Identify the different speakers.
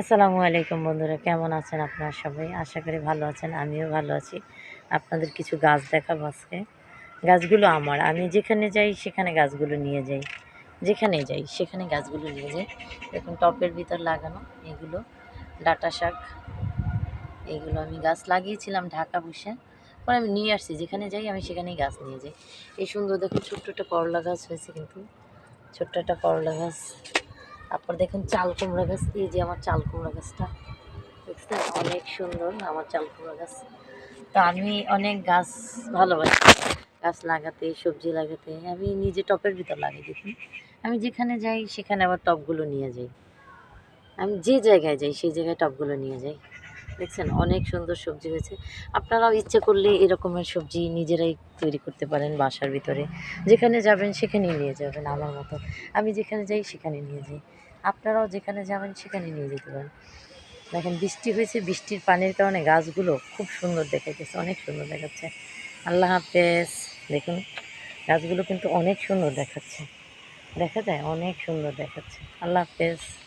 Speaker 1: আসসালামু আলাইকুম বন্ধুরা, কেমন আছেন আপনারা সবাই? আশা করি ভালো আছেন, আমিও ভালো আছি। আপনাদের কিছু গাছ দেখাবো আজকে। গাছগুলো আমার। আমি যেখানে যাই, সেখানে গাছগুলো নিয়ে যাই। যেখানে যাই, সেখানে গাছগুলো নিয়ে যাই। দেখুন, টপের ভিতর লাগানো এগুলো, ডাটা শাক, এগুলো আমি গাছ লাগিয়েছিলাম ঢাকা বসে। পরে আমি নিয়ে আসছি, যেখানে যাই, আমি সেখানেই গাছ নিয়ে যাই। এই সুন্দর দেখুন, ছোট্ট একটা করলা গাছ হয়েছে কিন্তু। ছোট্ট একটা করলা গাছ। তারপর দেখেন চাল কুমড়া গাছ, এই যে আমার চাল কুমড়া গাছটা। দেখছেন? অনেক সুন্দর আমার চাল কুমড়া গাছ। তো আমি অনেক গাছ ভালোবাসি। গাছ লাগাতে, সবজি লাগাতে, আমি নিজে টপের ভিতর লাগিয়ে দেখুন। আমি যেখানে যাই, সেখানে আবার টপগুলো নিয়ে যাই। আমি যে জায়গায় যাই, সেই জায়গায় টপগুলো নিয়ে যাই। দেখছেন, অনেক সুন্দর সবজি হয়েছে। আপনারাও ইচ্ছে করলে এরকমের সবজি নিজেরাই তৈরি করতে পারেন বাসার ভিতরে। যেখানে যাবেন সেখানেই নিয়ে যাবেন আমার মতো। আমি যেখানে যাই সেখানে নিয়ে যাই। আপনারাও যেখানে যাবেন সেখানে নিয়ে যেতে পারেন। দেখেন, বৃষ্টি হয়েছে, বৃষ্টির পানির কারণে গাছগুলো খুব সুন্দর দেখাইতেছে, অনেক সুন্দর দেখাচ্ছে। আল্লাহ হাফেজ। দেখুন, গাছগুলো কিন্তু অনেক সুন্দর দেখাচ্ছে। দেখা যায়, অনেক সুন্দর দেখাচ্ছে। আল্লাহ হাফেজ।